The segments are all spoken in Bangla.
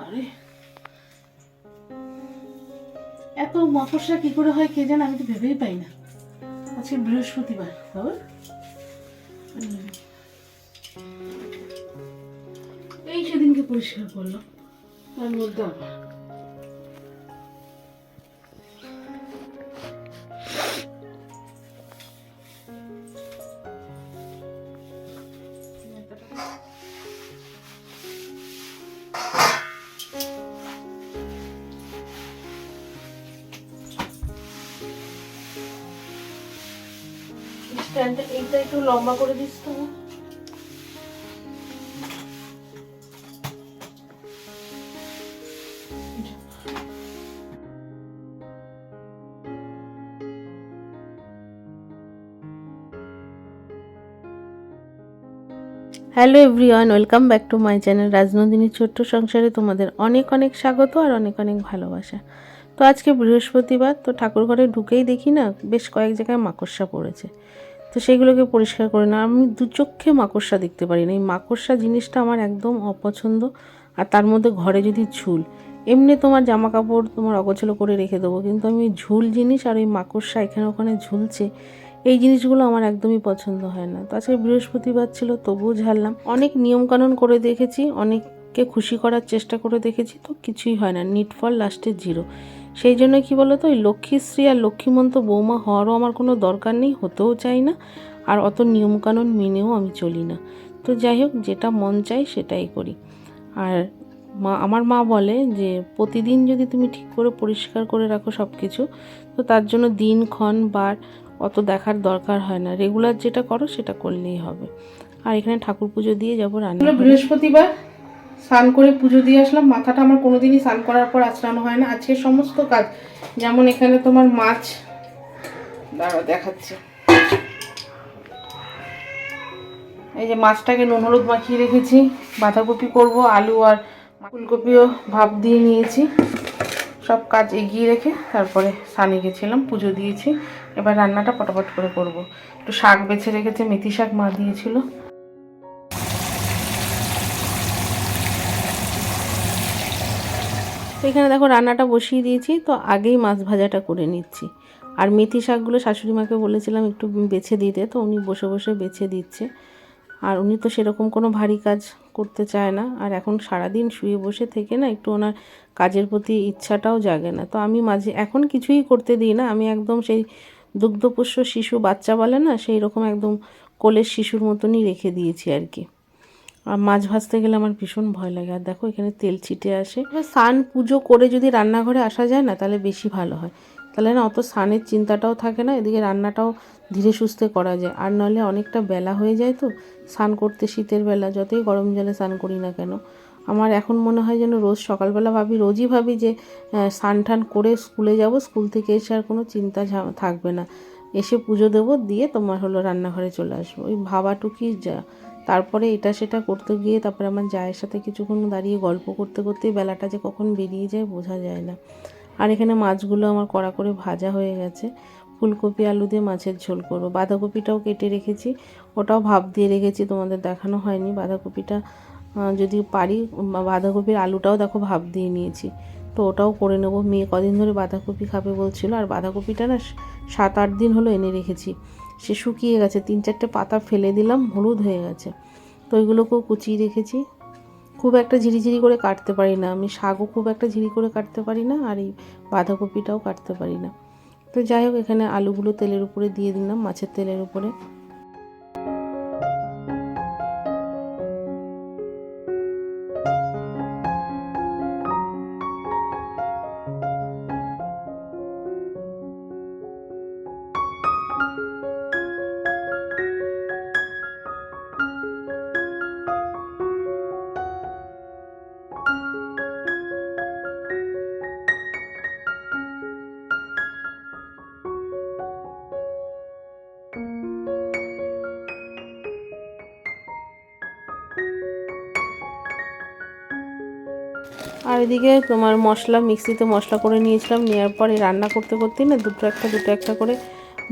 আরে। এত মকরসা কি করে হয় কে জানে, আমি তো ভেবেই পাই না। আজকে বৃহস্পতিবার, বাবা। এই সেদিনকে পরিষ্কার করল তার মধ্যে আবার? স্ট্যান্ডটা এইটা একটু লম্বা করে দিস তো। Hello everyone welcome back to my channel রাজনন্দিনীর ছোট্ট সংসারে তোমাদের অনেক অনেক স্বাগত আর অনেক অনেক ভালোবাসা। তো আজকে বৃহস্পতিবার, তো ঠাকুর ঘরে ঢুকেই দেখি না, বেশ কয়েক জায়গায় মাকড়সা পড়েছে। তো সেগুলোকে পরিষ্কার করে না। আমি দু চোখে মাকড়সা দেখতে পারি না। এই মাকড়সা জিনিসটা আমার একদম অপছন্দ। আর তার মধ্যে ঘরে যদি ঝুল, এমনি তোমার জামা কাপড় তোমার অগোছলো করে রেখে দেবো, কিন্তু আমি ঝুল জিনিস আর ওই মাকড়সা এখানে ওখানে ঝুলছে, এই জিনিসগুলো আমার একদমই পছন্দ হয় না। তো আজকে বৃহস্পতিবার ছিল, তবুও ঝাড়লাম। অনেক নিয়মকানুন করে দেখেছি, অনেককে খুশি করার চেষ্টা করে দেখেছি, তো কিছুই হয় না। নিটফল লাস্টে জিরো সেই জন্য কি বলো তো ওই লক্ষ্মীশ্রী আর লক্ষ্মীমন্ত বৌমা হওয়ারও আমার কোনো দরকার নেই, হতেও চাই না। আর অত নিয়মকানুন মেনেও আমি চলি না। তো যাই হোক, যেটা মন চাই সেটাই করি। আর মা, আমার মা বলে যে, প্রতিদিন যদি তুমি ঠিক করে পরিষ্কার করে রাখো সব কিছু তো তার জন্য দিন, ক্ষণ, বার অত দেখার দরকার হয় না। রেগুলার যেটা করো সেটা করলেই হবে। আর এখানে ঠাকুর পুজো দিয়ে যাব রান্না বৃহস্পতিবার স্নান করে পুজো দিয়ে আসলাম। মাথাটা আমার কোনোদিনই স্নান করার পর আঁচড়ানো হয় না। আজকে সমস্ত কাজ, যেমন এখানে তোমার মাছ দাঁড়া দেখাচ্ছে। এই যে মাছটাকে নুন, হলুদ মাখিয়ে রেখেছি। বাঁধাকপি করব, আলু আর ফুলকপিও ভাপ দিয়ে নিয়েছি। সব কাজ এগিয়ে রেখে তারপরে সানি গেছিলাম, পুজো দিয়েছি। এবার রান্নাটা পটাপট করে করব। একটু শাক বেছে রেখেছে, মেথি শাক মা দিয়েছিল। তো এখানে দেখো রান্নাটা বসিয়ে দিয়েছি, তো আগেই মাছ ভাজাটা করে নিচ্ছি। আর মেথি শাকগুলো শাশুড়ি মাকে বলেছিলাম একটু বেছে দিতে, তো উনি বসে বসে বেছে দিচ্ছে। আর উনি তো সেরকম কোনো ভারী কাজ করতে চায় না, আর এখন সারাদিন শুয়ে বসে থেকে না একটু ওনার কাজের প্রতি ইচ্ছাটাও জাগে না। তো আমি মাঝে, এখন কিছুই করতে দিই না, আমি একদম সেই দুগ্ধপোষ্য শিশু বাচ্চা বলে না, সেই রকম একদম কোলের শিশুর মতনই রেখে দিয়েছি আর কি। আর মাছ ভাজতে গেলে আমার ভীষণ ভয় লাগে। আর দেখো, এখানে তেল ছিটে আসে। স্নান পুজো করে যদি রান্নাঘরে আসা যায় না, তাহলে বেশি ভালো হয়। তাহলে না, অত স্নানের চিন্তাটাও থাকে না, এদিকে রান্নাটাও ধীরে সুস্থে করা যায়। আর নাহলে অনেকটা বেলা হয়ে যায় তো, স্নান করতে শীতের বেলা, যতই গরম জলে স্নান করি না কেন। আমার এখন মনে হয় যেন রোজ সকালবেলা ভাবি, রোজই ভাবি যে স্নান টান করে স্কুলে যাব, স্কুল থেকে এসে আর কোনো চিন্তা থাকবে না। এসে পুজো দেবো, দিয়ে তোমার হলো রান্নাঘরে চলে আসব। ওই ভাবাটুকি যা তারপরে এটা সেটা করতে গিয়ে তারপরে আমার জায়ের সাথে কিছুক্ষণ দাঁড়িয়ে গল্প করতে করতে বেলাটা যে কখন বেরিয়ে যায় বোঝা যায় না। আর এখানে মাছগুলো আমার কড়া করে ভাজা হয়ে গেছে। ফুলকপি, আলু দিয়ে মাছের ঝোল করব। বাঁধাকপিটাও কেটে রেখেছি। ওটাও ভাপ দিয়ে রেখেছি, তোমাদের দেখানো হয়নি। বাঁধাকপিটা যদি পারি, বাঁধাকপির আলুটাও দেখো ভাপ দিয়ে নিয়েছি। তো ওটাও করে নেব। মেয়ে কদিন ধরে বাঁধাকপি খাবে বলছিল। আর বাঁধাকপিটা না সাত আট দিন হলো এনে রেখেছি। সে শুকিয়ে গেছে। তিন চারটে পাতা ফেলে দিলাম, হলুদ হয়ে গেছে। তো ওইগুলোকেও কুচিয়ে রেখেছি। খুব একটা ঝিরিঝিরি করে কাটতে পারি না। আমি শাকও খুব একটা ঝিরি করে কাটতে পারি না, আর এই বাঁধাকপিটাও কাটতে পারি না। তো যাই হোক, এখানে আলুগুলো তেলের উপরে দিয়ে দিলাম, মাছের তেলের উপরে। আর এদিকে তোমার মশলা, মিক্সিতে মশলা করে নিয়েছিলাম। নেওয়ার পরে রান্না করতে করতেই না দুটো একটা দুটো একটা করে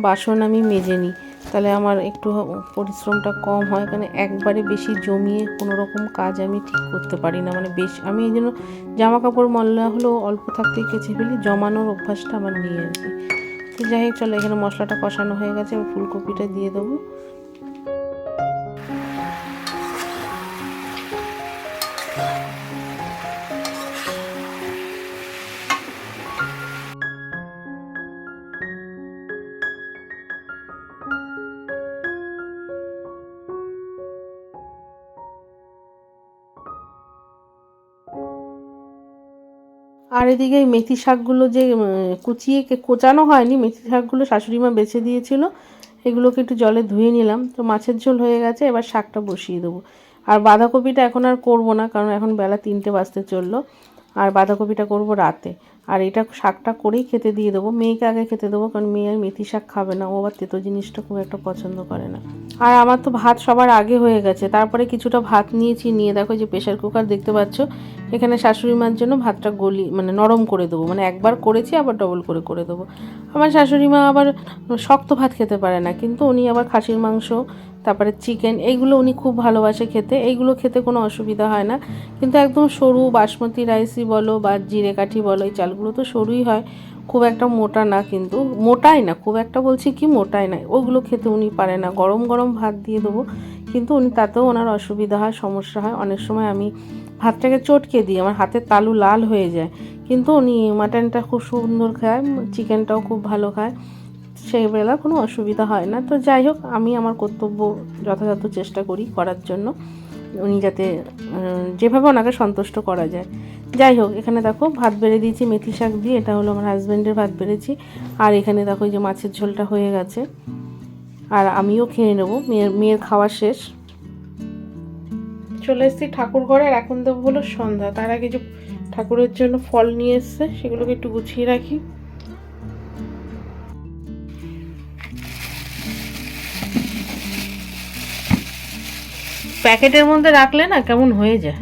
বাসন আমি মেজে নিই। তাহলে আমার একটু পরিশ্রমটা কম হয় কারণ একবারে বেশি জমিয়ে কোনো রকম কাজ আমি ঠিক করতে পারি না। মানে বেশ, আমি এই জন্য জামা কাপড় মল্লা হলেও অল্প থাকতেই কেচে ফেলি, জমানোর অভ্যাসটা আমার নেই আর তো যাই হোক, চলো এখানে মশলাটা কষানো হয়ে গেছে আমি ফুলকপিটা দিয়ে দেবো। আর এদিকে এই মেথি শাকগুলো যে কুচিয়ে কোচানো হয়নি, মেথি শাকগুলো শাশুড়ি মা বেছে দিয়েছিল, এগুলোকে একটু জলে ধুয়ে নিলাম। তো মাছের ঝোল হয়ে গেছে, এবার শাকটা বসিয়ে দেবো। আর বাঁধাকপিটা এখন আর করব না, কারণ এখন বেলা তিনটে বাজতে চলল। আর বাঁধাকপিটা করব রাতে। আর এটা শাকটা করেই খেতে দিয়ে দেবো। মেয়েকে আগে খেতে দেবো, কারণ মেয়ে আর মেথি শাক খাবে না। ও আবার তেতো জিনিসটা খুব একটা পছন্দ করে না। আর আমার তো ভাত সবার আগে হয়ে গেছে। তারপরে কিছুটা ভাত নিয়েছি, নিয়ে দেখো যে প্রেশার কুকার দেখতে পাচ্ছ। এখানে শাশুড়ি মার জন্য ভাতটা গলি মানে নরম করে দেবো। মানে একবার করেছি, আবার ডবল করে করে দেবো। আমার শাশুড়ি মা আবার শক্ত ভাত খেতে পারে না। কিন্তু উনি আবার খাসির মাংস তারপরে চিকেন এইগুলো উনি খুব ভালোবাসে খেতে। এইগুলো খেতে কোনো অসুবিধা হয় না। কিন্তু একদম সরু বাসমতি রাইসই বলো বা জিরে কাঠি বলো, এই চালগুলো তো সরুই হয়। খুব একটা মোটা না কিন্তু, মোটাই না, খুব একটা বলছি কি মোটাই না, ওগুলো খেতে উনি পারে না। গরম গরম ভাত দিয়ে দেবো, কিন্তু উনি তাতেও ওনার অসুবিধা হয়, সমস্যা হয়। অনেক সময় আমি ভাতটাকে চটকে দিই, আমার হাতের তালু লাল হয়ে যায়। কিন্তু উনি মাটনটা খুব সুন্দর খায়, চিকেনটাও খুব ভালো খায়। সেই বেলা কোনো অসুবিধা হয় না। তো যাই হোক, আমি আমার কর্তব্য যথাযথ চেষ্টা করি করার জন্য। উনি যাতে যেভাবে ওনাকে সন্তুষ্ট করা যায়। যাই হোক, এখানে দেখো ভাত বেড়ে দিয়েছি, মেথি শাক দিয়ে, এটা হলো আমার হাজব্যান্ডের ভাত বেড়েছি। আর এখানে দেখো যে মাছের ঝোলটা হয়ে গেছে। আর আমিও খেয়ে নেব, মেয়ের মেয়ের খাওয়া শেষ। চলে এসেছি ঠাকুর ঘরে, আর এখন দেবো হলো সন্ধ্যা। তার আগে যে ঠাকুরের জন্য ফল নিয়ে এসছে, সেগুলোকে একটু গুছিয়ে রাখি। প্যাকেটের মধ্যে রাখলে না কেমন হয়ে যায়?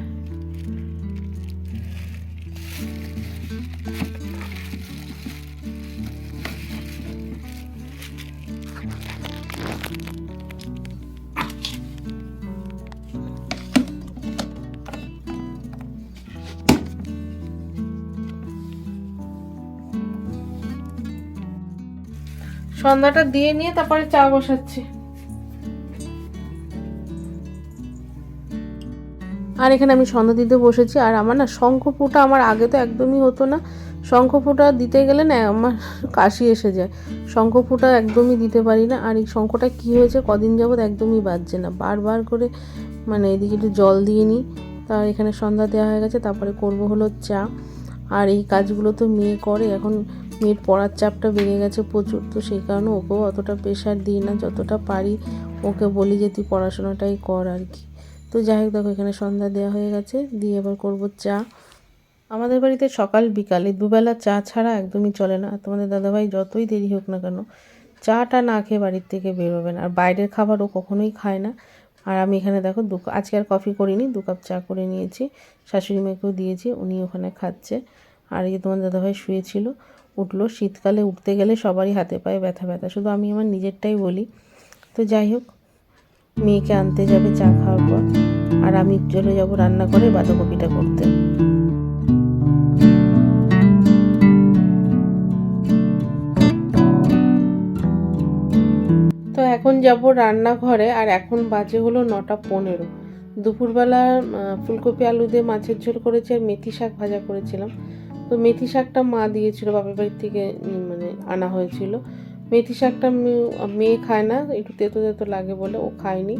সন্ধ্যাটা দিয়ে নিয়ে তারপরে চা বসাচ্ছি। আর এখানে আমি সন্ধ্যা দিতে বসেছি, আর আমার না শঙ্খ ফোঁটা আমার আগে তো একদমই হতো না। শঙ্খ ফোঁটা দিতে গেলে না আমার কাশি এসে যায়। শঙ্খ ফোঁটা একদমই দিতে পারি না, আর এই শঙ্খটা কী হয়েছে কদিন যাবৎ একদমই বাজছে না। বারবার করে মানে এদিকে একটু জল দিয়ে নিই তার এখানে সন্ধ্যা দেওয়া হয়ে গেছে, তারপরে করব হলো চা। আর এই কাজগুলো তো মেয়ে করে, এখন মেয়ের পড়ার চাপটা বেড়ে গেছে প্রচুর, তো সেই কারণে ওকেও অতটা প্রেশার দিই না, যতটা পারি ওকে বলি যে তুই পড়াশোনাটাই কর আর কি। তো যাই হোক, দেখো, এখানে সন্ধ্যা দেওয়া হয়ে গেছে। দিয়ে এবার করব চা। আমাদের বাড়িতে সকাল বিকালে দুবেলা চা ছাড়া একদমই চলে না। তোমাদের দাদাভাই যতই দেরি হোক না কেন, চাটা না খেয়ে বাড়ির থেকে বেরোবেন আর বাইরের খাবার ও কখনোই খায় না। আর আমি এখানে দেখো, দু আজকে আর কফি করিনি, দু কাপ চা করে নিয়েছি। শাশুড়ি মেয়েকেও দিয়েছি, উনি ওখানে খাচ্ছে। আর এই তোমার দাদাভাই শুয়েছিল, উঠল। শীতকালে উঠতে গেলে সবারই হাতে পায়ে ব্যথা ব্যথা। শুধু আমি আমার নিজেরটাই বলি। তো যাই হোক মেয়েকে আনতে যাবে চা খাওয়ার পর। আর আমি চলে যাব রান্না করে বাঁধাকপিটা করতে। তো এখন যাব রান্নাঘরে, আর এখন বাজে হলো নটা পনেরো। দুপুরবেলা ফুলকপি আলু দিয়ে মাছের ঝোল করেছি আর মেথি শাক ভাজা করেছিলাম। তো মেথি শাকটা মা দিয়েছিল, বাপের বাড়ির থেকে মানে আনা হয়েছিল। মেথি শাকটা মেয়ে খায় না, একটু তেতো তেতো লাগে বলে ও খায়নি।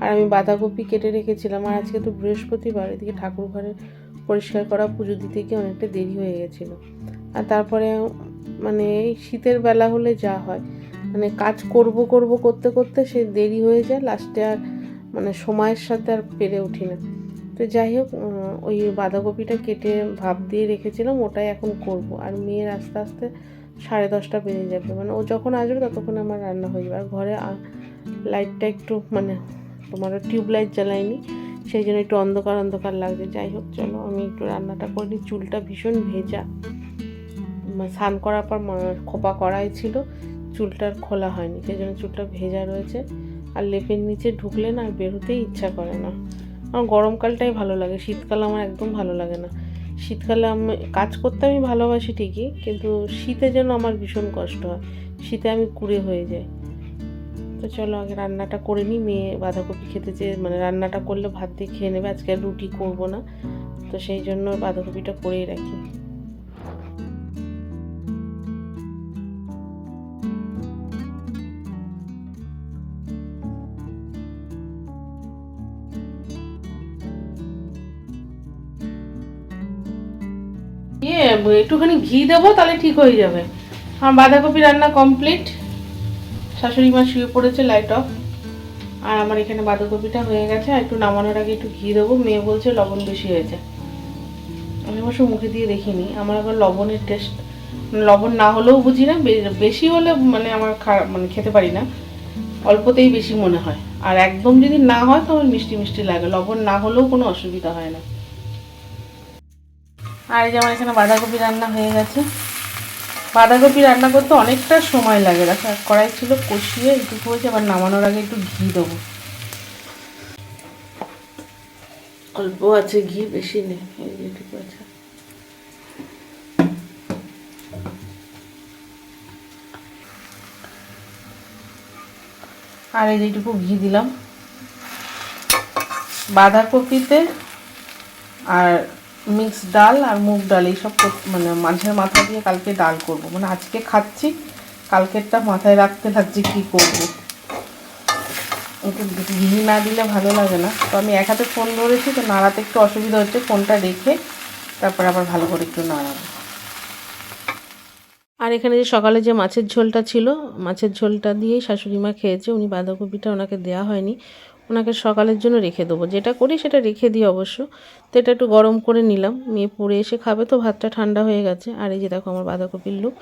আর আমি বাঁধাকপি কেটে রেখেছিলাম, আর আজকে তো বৃহস্পতিবার, এদিকে ঠাকুর ঘরে পরিষ্কার করা পুজো দিতে গিয়ে অনেকটা দেরি হয়ে গেছিল। আর তারপরে মানে এই শীতের বেলা হলে যা হয় মানে কাজ করব করব করতে করতে সে দেরি হয়ে যায় লাস্টে আর মানে সময়ের সাথে আর পেরে উঠি না। তো যাই হোক ওই বাঁধাকপিটা কেটে ভাপ দিয়ে রেখেছিলাম, ওটাই এখন করব। আর মেয়ের আস্তে আস্তে সাড়ে দশটা বেজে যাবে। মানে ও যখন আসবে ততক্ষণ আমার রান্না হয়ে যাবে। আর ঘরে লাইটটা একটু মানে তোমার টিউব লাইট জ্বালাইনি সেই জন্য একটু অন্ধকার অন্ধকার লাগছে। যাই হোক, চলো আমি একটু রান্নাটা করে নিই। চুলটা ভীষণ ভেজা। স্নান করার পর খোপা করাই ছিল। চুলটা আর খোলা হয়নি, সেই জন্য চুলটা ভেজা রয়েছে। আর লেপের নিচে ঢুকলে না আর বেরোতেই ইচ্ছা করে না। আমার গরমকালটাই ভালো লাগে। শীতকাল আমার একদম ভালো লাগে না। শীতকালে আমি কাজ করতে আমি ভালোবাসি ঠিকই, কিন্তু শীতে যেন আমার ভীষণ কষ্ট হয়, শীতে আমি কুড়ে হয়ে যাই। তো চলো আগে রান্নাটা করে নিই, মেয়ে বাঁধাকপি খেতে চেয়ে মানে রান্নাটা করলে ভাত দিয়ে খেয়ে নেবে, আজকে রুটি করব না। তো সেই জন্য বাঁধাকপিটা করেই রাখি। ইয়ে একটুখানি ঘি দেবো, তাহলে ঠিক হয়ে যাবে। আমার বাঁধাকপি রান্না কমপ্লিট শাশুড়ি মা শুয়ে পড়েছে লাইট অফ আর আমার এখানে বাঁধাকপিটা হয়ে গেছে, আর একটু নামানোর আগে একটু ঘি দেবো। মেয়ে বলছে লবণ বেশি হয়েছে। আমি অবশ্য মুখে দিয়ে দেখিনি। আমার আবার লবণের টেস্ট লবণ না হলেও বুঝি না বেশি হলে মানে আমার খারাপ মানে খেতে পারি না। অল্পতেই বেশি মনে হয়। আর একদম যদি না হয়, তো আমার মিষ্টি মিষ্টি লাগে। লবণ না হলেও কোনো অসুবিধা হয় না। আর এই যে আমার এখানে বাঁধাকপি রান্না হয়ে গেছে। বাঁধাকপি রান্না করতে অনেকটা সময় লাগে। দেখো কড়াই ছিল, কষিয়ে একটু হয়েছে আবার নামানোর আগে একটু ঘি দেবো। অল্প আছে ঘি, বেশি নেই। এই যেটুকু আছে। আর এই যেটুকু ঘি দিলাম। বাঁধাকপিতে আর মিক্স ডাল আর মুগ ডাল, এইসব মানে মাঝের মাথা দিয়ে কালকে ডাল করব। মানে আজকে খাচ্ছি, কালকেরটা মাথায় রাখতে থাকছি কি করব। একটু ঘি না দিলে ভালো লাগে না। তো আমি এক হাতে ফোন ধরেছি, তো নাড়াতে একটু অসুবিধা হচ্ছে ফোনটা রেখে তারপর আবার ভালো করে একটু নাড়াবো। আর এখানে যে সকালে যে মাছের ঝোলটা ছিল, মাছের ঝোলটা দিয়েই শাশুড়ি মা খেয়েছে, উনি বাঁধাকপিটা ওনাকে দেওয়া হয়নি। ওনাকে সকালের জন্য রেখে দেবো। যেটা করি সেটা রেখে দিই অবশ্য। তো এটা একটু গরম করে নিলাম। মেয়ে পড়ে এসে খাবে তো, ভাতটা ঠান্ডা হয়ে গেছে। আর এই যে দেখো আমার বাঁধাকপির লুক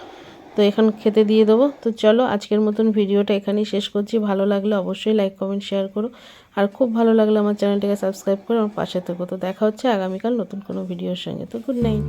তো এখন খেতে দিয়ে দেবো। তো চলো আজকের মতন ভিডিওটা এখানেই শেষ করছি। ভালো লাগলে অবশ্যই লাইক কমেন্ট শেয়ার করো। আর খুব ভালো লাগলে আমার চ্যানেলটাকে সাবস্ক্রাইব করে আমার পাশে থেকো। তো দেখা হচ্ছে আগামীকাল নতুন কোনো ভিডিওর সঙ্গে। তো গুড নাইট